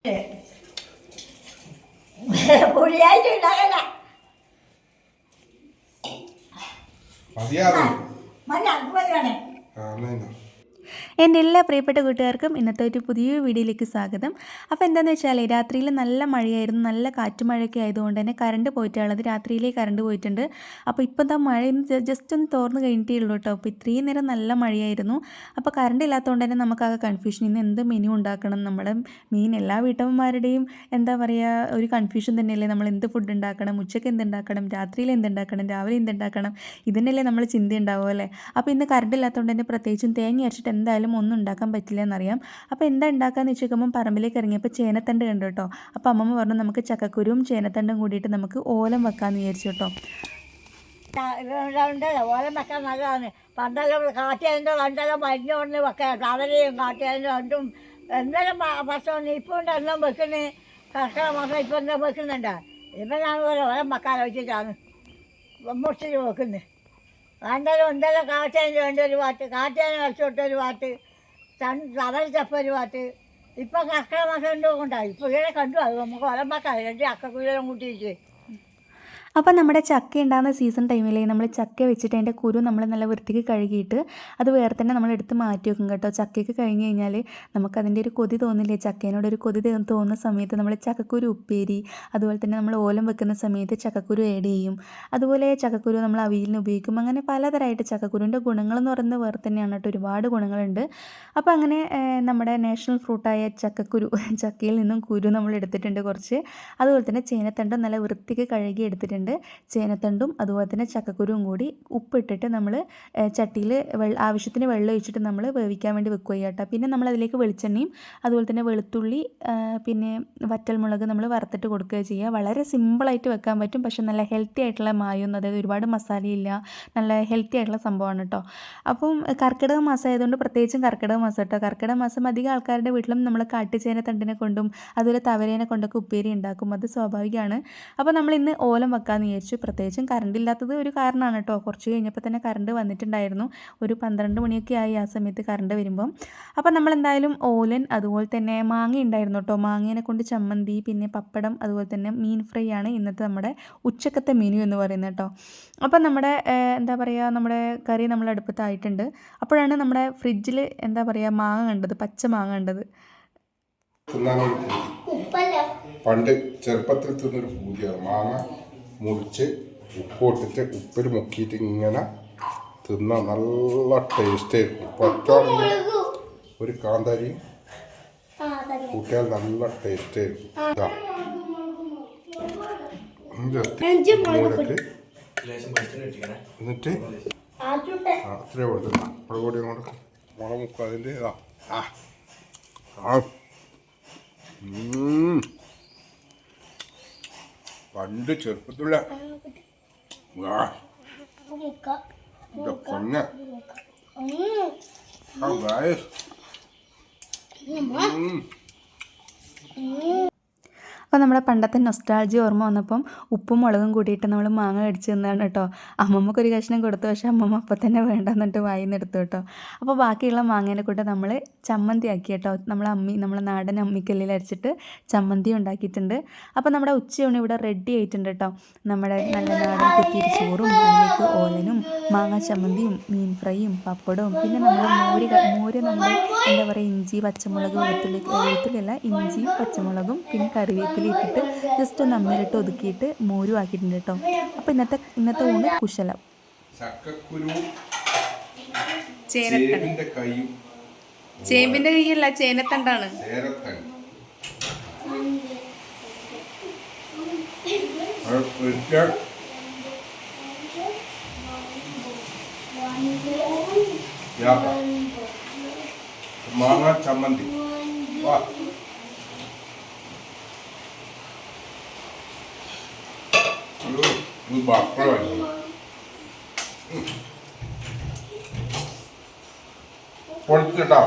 പുളിയായിട്ട് ഉണ്ടാക്കല മതിയാതെ മതി അൻപത് വേണേ ആ എന്നാ എന്നാ. എന്റെ എല്ലാ പ്രിയപ്പെട്ട കൂട്ടുകാർക്കും ഇന്നത്തെ ഒരു പുതിയ വീഡിയോയിലേക്ക് സ്വാഗതം. അപ്പോൾ എന്താണെന്ന് വെച്ചാൽ രാത്രിയിൽ നല്ല മഴയായിരുന്നു നല്ല കാറ്റും മഴയൊക്കെ ആയതുകൊണ്ട് തന്നെ കറണ്ട് പോയിട്ടുള്ളത് രാത്രിയിലേ കറണ്ട് പോയിട്ടുണ്ട്. അപ്പോൾ ഇപ്പോൾ എന്താ മഴ ജസ്റ്റ് ഒന്ന് തോർന്ന് കഴിഞ്ഞിട്ടേ ഉള്ളൂ കേട്ടോ. അപ്പോൾ ഇത്രയും നേരം നല്ല മഴയായിരുന്നു. അപ്പോൾ കറണ്ട് ഇല്ലാത്തതുകൊണ്ട് തന്നെ നമുക്കാകെ കൺഫ്യൂഷൻ ഇന്ന് എന്ത് മെനു ഉണ്ടാക്കണം? നമ്മുടെ മീൻ എല്ലാ വീട്ടമ്മമാരുടെയും എന്താ പറയുക ഒരു കൺഫ്യൂഷൻ തന്നെയല്ലേ? നമ്മൾ എന്ത് ഫുഡ് ഉണ്ടാക്കണം? ഉച്ചയ്ക്ക് എന്തുണ്ടാക്കണം രാത്രിയിൽ എന്തുണ്ടാക്കണം രാവിലെ എന്തുണ്ടാക്കണം ഇതിനല്ലേ നമ്മൾ ചിന്ത ഉണ്ടാവുമല്ലേ അപ്പോൾ ഇന്ന് കറണ്ട് ഇല്ലാത്തതുകൊണ്ട് തന്നെ പ്രത്യേകിച്ചും തേങ്ങ അരച്ചിട്ട് എന്തായാലും ഒന്നും ഉണ്ടാക്കാൻ പറ്റില്ല എന്നറിയാം അപ്പോൾ എന്താ ഉണ്ടാക്കാന്ന് വെച്ചേക്കുമ്പോൾ പറമ്പിലേക്ക് ഇറങ്ങിയപ്പോൾ ചേനത്തണ്ട് കണ്ടു കേട്ടോ. അപ്പോൾ അമ്മമ്മ പറഞ്ഞു നമുക്ക് ചക്കക്കുരുവും ചേനത്തണ്ടും കൂടിയിട്ട് നമുക്ക് ഓലം വെക്കാമെന്ന് വിചാരിച്ചു കേട്ടോ. ഓലം വെക്കാൻ നല്ലതാണ്. പണ്ടെല്ലാം കാട്ടിയതിന്റെ രണ്ടെല്ലാം മരുന്ന് കൊണ്ട് വെക്കാം കവലയും കാട്ടിയതിന്റെ രണ്ടും എന്തെല്ലാം ഭക്ഷണം ഇപ്പം ഉണ്ട് എല്ലാം വെക്കുന്നത് കർക്കിടക മാസം ഇപ്പം എന്താ വെക്കുന്നുണ്ട്? ഇപ്പം ഞാൻ ഓലം വെക്കാൻ വെച്ചിട്ടാണ് മുറിച്ചിട്ട് വെക്കുന്നത് രണ്ടെല്ലാം എന്തെല്ലാം കാറ്റേന് വേണ്ട ഒരു പാട്ട് കാറ്റേന് വെച്ചോട്ട് ഒരു പാട്ട് കവല ചപ്പ ഒരു പാട്ട്. ഇപ്പം കക്കര മാസം കൊണ്ടായി ഇപ്പം ഇങ്ങനെ കണ്ടു. അത് നമുക്ക് വെക്കാം രണ്ട് അക്കക്കുരം കൂട്ടിയിട്ട്? അപ്പോൾ നമ്മുടെ ചക്ക ഉണ്ടാകുന്ന സീസൺ ടൈമിൽ നമ്മൾ ചക്ക വെച്ചിട്ട് അതിന്റെ കുരു നമ്മൾ നല്ല വൃത്തിക്ക് കഴുകിയിട്ട് അത് വേറെ തന്നെ നമ്മൾ എടുത്ത് മാറ്റി വെക്കും കേട്ടോ. ചക്കയ്ക്ക് കഴിഞ്ഞ് കഴിഞ്ഞാൽ നമുക്കതിന്റെ ഒരു കൊതി തോന്നില്ലേ? ചക്കേനോട് ഒരു കൊതി തോന്നുന്ന സമയത്ത് നമ്മൾ ചക്കക്കുരു ഉപ്പേരി അതുപോലെ തന്നെ നമ്മൾ ഓലം വെക്കുന്ന സമയത്ത് ചക്കക്കുരു ആഡ് ചെയ്യും. അതുപോലെ ചക്കക്കുരു നമ്മൾ അവിയലിന് ഉപയോഗിക്കും. അങ്ങനെ പലതരമായിട്ട് ചക്കക്കുരുവിന്റെ ഗുണങ്ങളെന്ന് പറയുന്നത് വേറെ തന്നെയാണ് കേട്ടോ. ഒരുപാട് ഗുണങ്ങളുണ്ട്. അപ്പോൾ അങ്ങനെ നമ്മുടെ നാഷണൽ ഫ്രൂട്ടായ ചക്കക്കുരു ചക്കയിൽ നിന്നും കുരു നമ്മൾ എടുത്തിട്ടുണ്ട് കുറച്ച്. അതുപോലെ തന്നെ ചേനത്തണ്ട് നല്ല വൃത്തിക്ക് കഴുകി എടുത്തിട്ടുണ്ട്. ചേനത്തണ്ടും അതുപോലെ തന്നെ ചക്കക്കുരുവും കൂടി ഉപ്പിട്ടിട്ട് നമ്മൾ ചട്ടിയിൽ വെള്ള ആവശ്യത്തിന് വെള്ളം ഒഴിച്ചിട്ട് നമ്മൾ വേവിക്കാൻ വേണ്ടി വെക്കുക കേട്ടോ. പിന്നെ നമ്മൾ അതിലേക്ക് വെളിച്ചെണ്ണയും അതുപോലെ തന്നെ വെളുത്തുള്ളി പിന്നെ വറ്റൽമുളക് നമ്മൾ വറുത്തിട്ട് കൊടുക്കുക ചെയ്യുക. വളരെ സിമ്പിളായിട്ട് വെക്കാൻ പറ്റും. പക്ഷെ നല്ല ഹെൽത്തി ആയിട്ടുള്ള മായൊന്നും അതായത് ഒരുപാട് മസാലയില്ല. നല്ല ഹെൽത്തി ആയിട്ടുള്ള സംഭവമാണ് കേട്ടോ. അപ്പം കർക്കിടക മാസം ആയതുകൊണ്ട് പ്രത്യേകിച്ചും കർക്കിടക മാസം കേട്ടോ. കർക്കിടക മാസം അധികം ആൾക്കാരുടെ വീട്ടിലും നമ്മൾ കാട്ടുചേന തണ്ടിനെ കൊണ്ടും അതുപോലെ തവരേനെ കൊണ്ടൊക്കെ ഉപ്പേരി ഉണ്ടാക്കും. അത് സ്വാഭാവികമാണ്. അപ്പോൾ നമ്മൾ ഇന്ന് ഓലം വെക്കാമെന്ന് വിചാരിച്ചു. പ്രത്യേകിച്ചും കറണ്ട് ഇല്ലാത്തത് ഒരു കാരണമാണ് കേട്ടോ. കുറച്ച് കഴിഞ്ഞപ്പോൾ തന്നെ കറണ്ട് വന്നിട്ടുണ്ടായിരുന്നു. ഒരു പന്ത്രണ്ട് മണിയൊക്കെ ആയി ആ സമയത്ത് കറണ്ട് വരുമ്പം. അപ്പം നമ്മൾ എന്തായാലും ഓലൻ അതുപോലെ തന്നെ മാങ്ങ ഉണ്ടായിരുന്നു കേട്ടോ. മാങ്ങേനെ കൊണ്ട് ചമ്മന്തി പിന്നെ പപ്പടം അതുപോലെ തന്നെ മീൻ ഫ്രൈ ആണ് ഇന്നത്തെ നമ്മുടെ ഉച്ചക്കത്തെ മെനു എന്ന് പറയുന്നത് കേട്ടോ. അപ്പം നമ്മുടെ എന്താ പറയുക നമ്മുടെ കറി നമ്മൾ അടുപ്പത്തായിട്ടുണ്ട്. അപ്പോഴാണ് നമ്മുടെ ഫ്രിഡ്ജിൽ എന്താ പറയുക മാങ്ങ കണ്ടത് പച്ച മാങ്ങ കണ്ടത്. പണ്ട് ചെറുപ്പത്തിൽ തിന്നൊരു പൂതിയാണ്. മാങ്ങ മുറിച്ച് ഉപ്പിട്ടിട്ട് ഉപ്പിൽ മുക്കിയിട്ട് ഇങ്ങനെ തിന്ന നല്ല ടേസ്റ്റ് ആയിരിക്കും പറ്റാറുണ്ട് ഒരു കാന്താരിയും കൂട്ടിയാൽ നല്ല ടേസ്റ്റ് ആയിരിക്കും എന്നിട്ട്? ആ അത്രേ കൊടുത്തു മുളക് പൊടി അങ്ങോട്ട് മുളക് മുക്കും അതിന്റെ ഇതാ. ആ. ആ. പണ്ട് ചെറുപ്പത്തിലുള്ള കൊന്ന ആ അപ്പോൾ നമ്മുടെ പണ്ടത്തെ നൊസ്റ്റാൾജി ഓർമ്മ വന്നപ്പം ഉപ്പും മുളകും കൂടിയിട്ട് നമ്മൾ മാങ്ങ കടിച്ച് തന്നാണ് കേട്ടോ. അമ്മമ്മക്കൊരു കഷ്ണം കൊടുത്തു പക്ഷേ അമ്മമ്മ അപ്പം തന്നെ വേണ്ടെന്നിട്ട് വായിന്ന് എടുത്തു കേട്ടോ. അപ്പോൾ ബാക്കിയുള്ള മാങ്ങേനെ കൂടെ നമ്മൾ ചമ്മന്തി ആക്കി കേട്ടോ. നമ്മളെ അമ്മി നമ്മളെ നാടൻ അമ്മിക്കല്ലിൽ അരച്ചിട്ട് ചമ്മന്തി ഉണ്ടാക്കിയിട്ടുണ്ട്. അപ്പോൾ നമ്മുടെ ഉച്ചയൂണ് ഇവിടെ റെഡി ആയിട്ടുണ്ട് കേട്ടോ. നമ്മുടെ നല്ല നാടൻ കുത്തിരി ചോറും അതിലേക്ക് ഓലനും മാങ്ങ ചമ്മന്തിയും മീൻ ഫ്രൈയും പപ്പടവും പിന്നെ നമ്മൾ മോര് മോര് നമ്മൾ എന്താ പറയുക ഇഞ്ചി പച്ചമുളക് വെളുത്തുള്ളി വെളുത്തുള്ളിയല്ല ഇഞ്ചിയും പച്ചമുളകും പിന്നെ കറിവേപ്പില ഇട്ടിട്ട് ജസ്റ്റ് ഒന്ന് അമ്മയിലിട്ട് ഒതുക്കിയിട്ട് മോരും ആക്കിയിട്ടുണ്ട് കേട്ടോ. അപ്പോൾ ഇന്നത്തെ ഇന്നത്തെ ഊണ് കുശലം. ചേമ്പിന്റെ കൈയല്ല ചേനത്തണ്ടാണ്. മാങ്ങ ചമ്മന്തി. വാ. ഒരു ഒരു പപ്പടമല്ലേ പൊളിച്ചിട്ടോ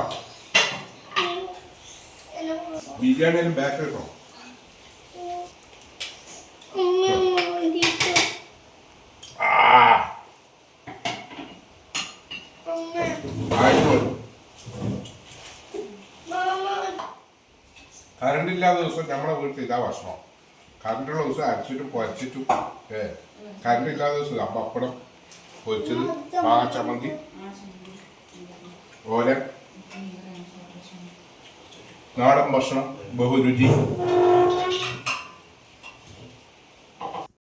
ബിരിയാണിയിൽ ബാക്ക് കേട്ടോ ആ. ആയിക്കോട്ടെ. കറണ്ട് ഇല്ലാത്ത ഇല്ലാത്ത ദിവസം നമ്മളെ വീട്ടിൽ ഇതാ ഭക്ഷണം. കറണ്ടുള്ള ദിവസം അരച്ചിട്ടും പൊരച്ചിട്ടു ഏ കറണ്ട് ഇല്ലാത്ത ദിവസം പപ്പടം പൊരിച്ചത് മാങ്ങ ചമ്മന്തി. ഓല. നാടൻ ഭക്ഷണം ബഹുരുചി.